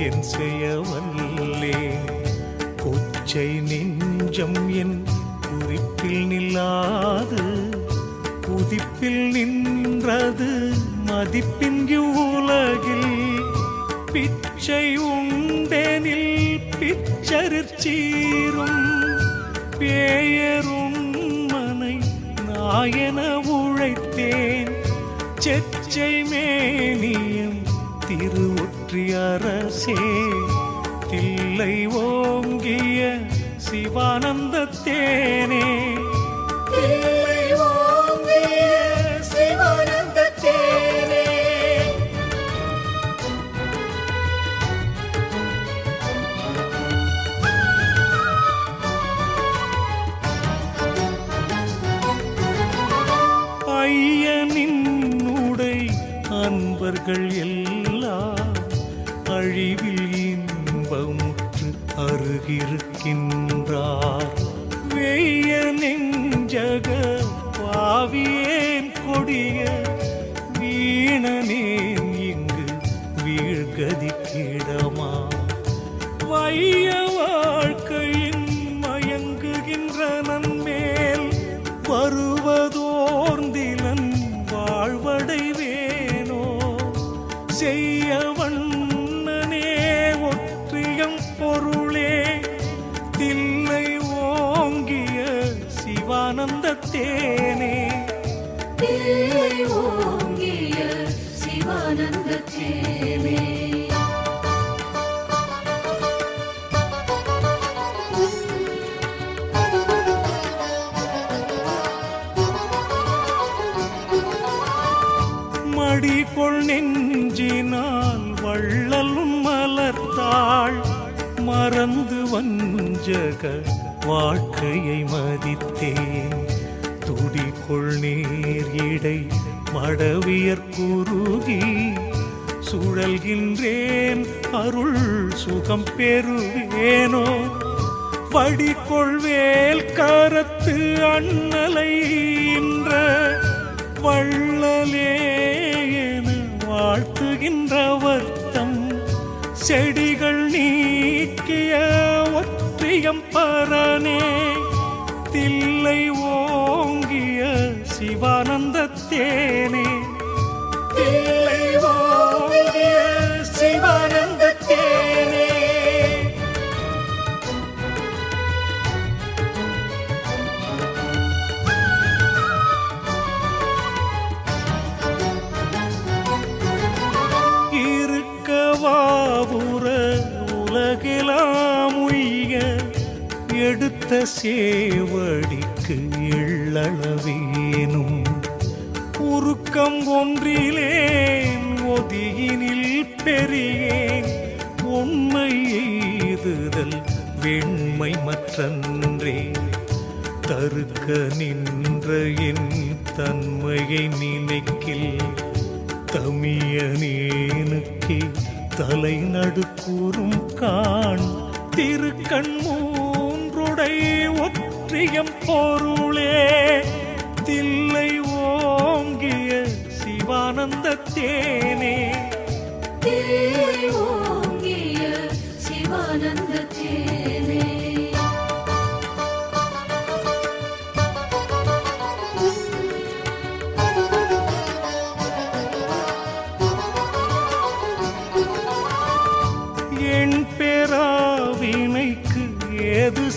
என் செயவல்லே கொச்சை நெஞ்சம் என் குறிப்பில் நில்லாது. குதிப்பில் நின்றது மதிப்பின் உலகில். பிச்சை உண்டெனில் பிச்சருச்சீரும் பேயரும் மனை நாயன உழைத்தேன். செச்சை மேனியம் திரு திருவொற்றி அரசே தில்லை ஓங்கிய சிவானந்த தேனே அன்பர்கள் எல்லாம் அழிவில் இன்பமுற்று அருகிருக்கின்றார். வெய்ய நெஞ்சக பாவியேன் கொடிய வீணனேன் இங்கு வீழ்கதிக்கிடமா? வை தேனே. ஓங்கிய சிவானந்த தேனே மடிகொள் நெஞ்சினால் வள்ளலும் மலர்த்தாள். மறந்து வஞ்சக வாழ்க்கையை மதித்தேன். துடிகொள் நேர் இடை மடவியற் குறுகி சுழல்கின்றேன் அருள் சுகம் பெறுவேனோ? வடிகொள்வேல் கரத்து அண்ணலை இன்ற வள்ளலே என வாழ்த்துகின்ற வர்த்தம். செடிகள் நீக்கிய ஒற்றியம் பரனே தில்லை எடுத்த சேவடிக்கு எள்ளளவேனும். உருக்கம் ஒன்றிலேன் ஒதியினில் பெரியேன். உண்மை எய்துதல் வெண்மை மற்றன்றே. தருக்க நின்ற என் தன்மையை நினைக்கில். தமியனேனுக்கே தலை நடுக்கூறும் காண் திருக்கண்மூ உடை ஒற்றியம் பொருளே. தில்லை ஓங்கிய சிவானந்த தேனே. தில்லை ஓங்கிய சிவானந்த தேனே.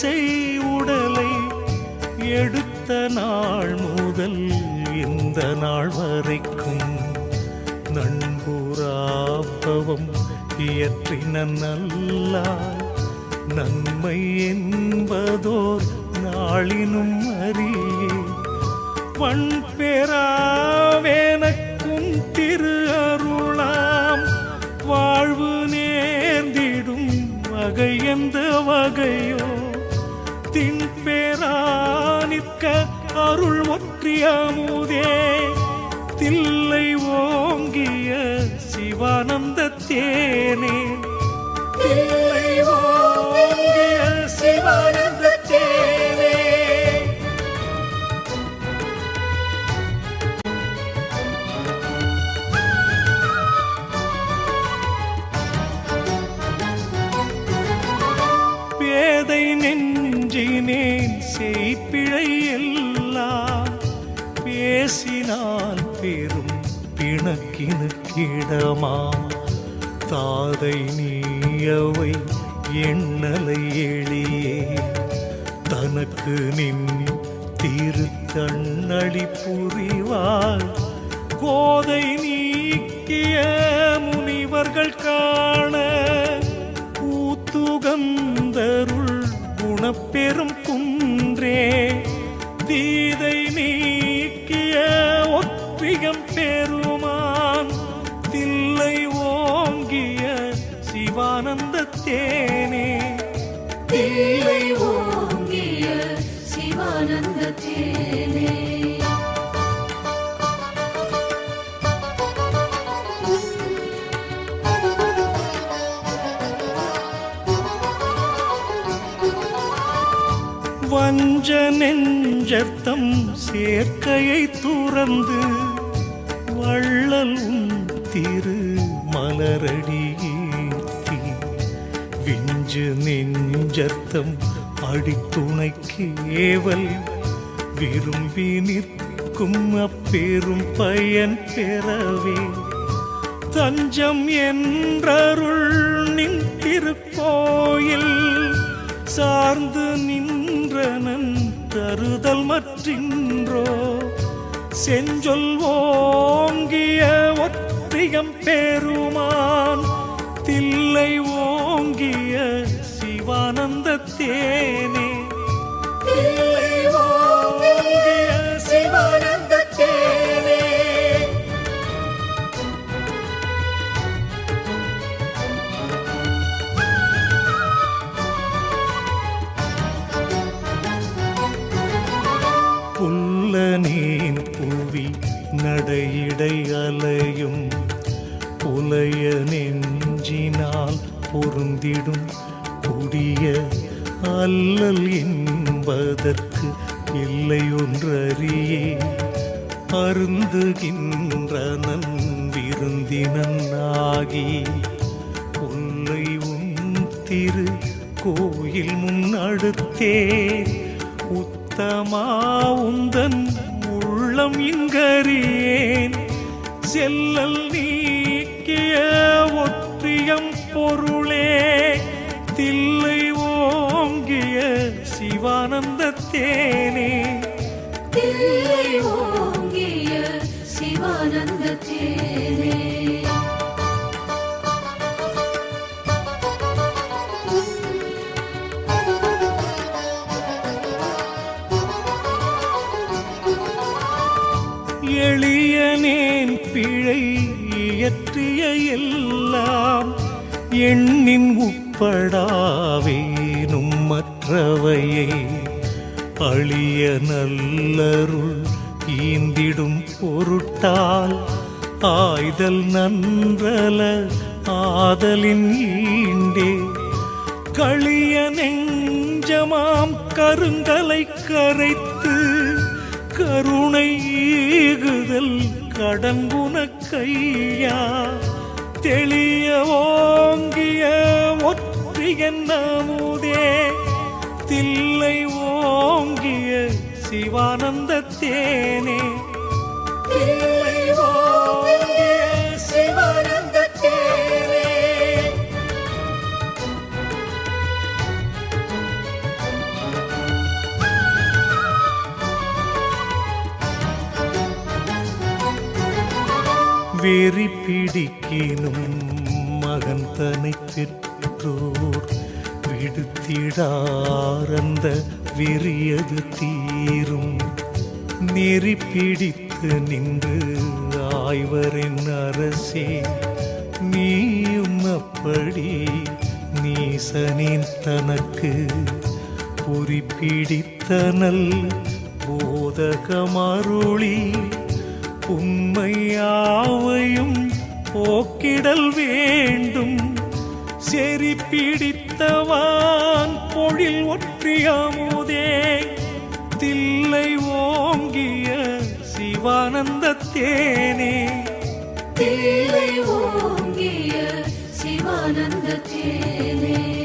செய் உடலை எடுத்த நாள் முதல் இந்த நாள் வரைக்கும் நண்புறாப்பவம் இயற்றின நல்லாய் நன்மை என்பதோர் நாளினும் அறியே. வன் பெறாவேனக்கும் திரு அருளாம் வாழ்வு நேர்ந்திடும் வகை எந்த வகையோ தின்பேரா நிற்க அருள் ஒற்றியமுதே தில்லை ஓங்கிய சிவானந்த தேனே. தில்லை ஓங்கிய சிவானந்த தேனே. பிணக்கினுக்கிடமா தாதை நீயவை எண்ணலை எளியே தனக்கு நின் திருத்தண்ணளி புரிவாள். கோதை நீக்கிய முனிவர்கள் காண கூத்துகந்தருள் குணப்பெரும் குன்றே. தீதை நீக்கிய ஒற்றிகம் பெருமான் தேனே. தில்லை ஓங்கிய சிவானந்த தேனே. வஞ்ச நெஞ்சத்தம் சேர்க்கையை துறந்து வள்ளல் உன் திரு மலரடியேத்தி விஞ்சு நெஞ்சத்தம் அடித்துணைக்கு ஏவல். விரும்பி நிற்கும் அப்பெரும் பயன் பெறவே. தஞ்சம் என்றருள் நின் திருக்கோயில் சார்ந்து நின்றனன் தருதல் மற்றின்றோ. செஞ்சொல் ஓங்கிய ஒற்றியம் பெருமான். தில்லை சிவானந்த தேனே. தில்லை ஓங்கிய சிவானந்த தேனே. புல்லனேன் புவி நடையிடை அலையும். புலைய நெஞ்சினால் பொருந்திடும். கொடிய அல்லல் என்பதற்கு இல்லை ஒன்றறியே அருந்துகின்ற நன்விருந்தினாகி உன்னை உன் திரு கோயில் முன்னடுத்தே உத்தமா உந்தன் உள்ளம் இங்கறியேன். செல்லல் நீக்கிய ஒற்றியம் பொருளே. தில்லை சிவானந்த தேனே தில்லை ஓங்கிய சிவானந்த தேனே எளியனேன் பிழை இயற்றிய எல்லாம் எண்ணின் உப்படாவேனும் மற்றவையை அழிய நல்லருள் ஈந்திடும் பொருட்டால் ஆய்தல் நன்றல ஆதலின் ஈண்டே. களிய நெஞ்சமாம் கருங்கலை கரைத்து கருணை ஈகுதல் கடன்புன கையா. தெளிய ஓங்கிய ஒற்றியன் நாமுதே. தில்லை ஓங்கிய சிவானந்த தேனே தில்லை ஓங்கிய சிவானந்த தேனே வெறி பிடிக்கினும் மகன் தனை பெற்றோர் விடுத்திடாரந்த வெறியது தீரும். நெறி பிடித்து நின்று ஆய்வரின் அரசே நீயும் அப்படி நீசனின் தனக்கு குறிப்பிடித்தனல் போதகமருளி உண்மையாவையும் போக்கிடல் வேண்டும். செறி பிடித்தவான் பொழில் ஒற்றியாமுதே தில்லை ஓங்கிய சிவானந்த தேனே. தில்லை ஓங்கிய சிவானந்த தேனே.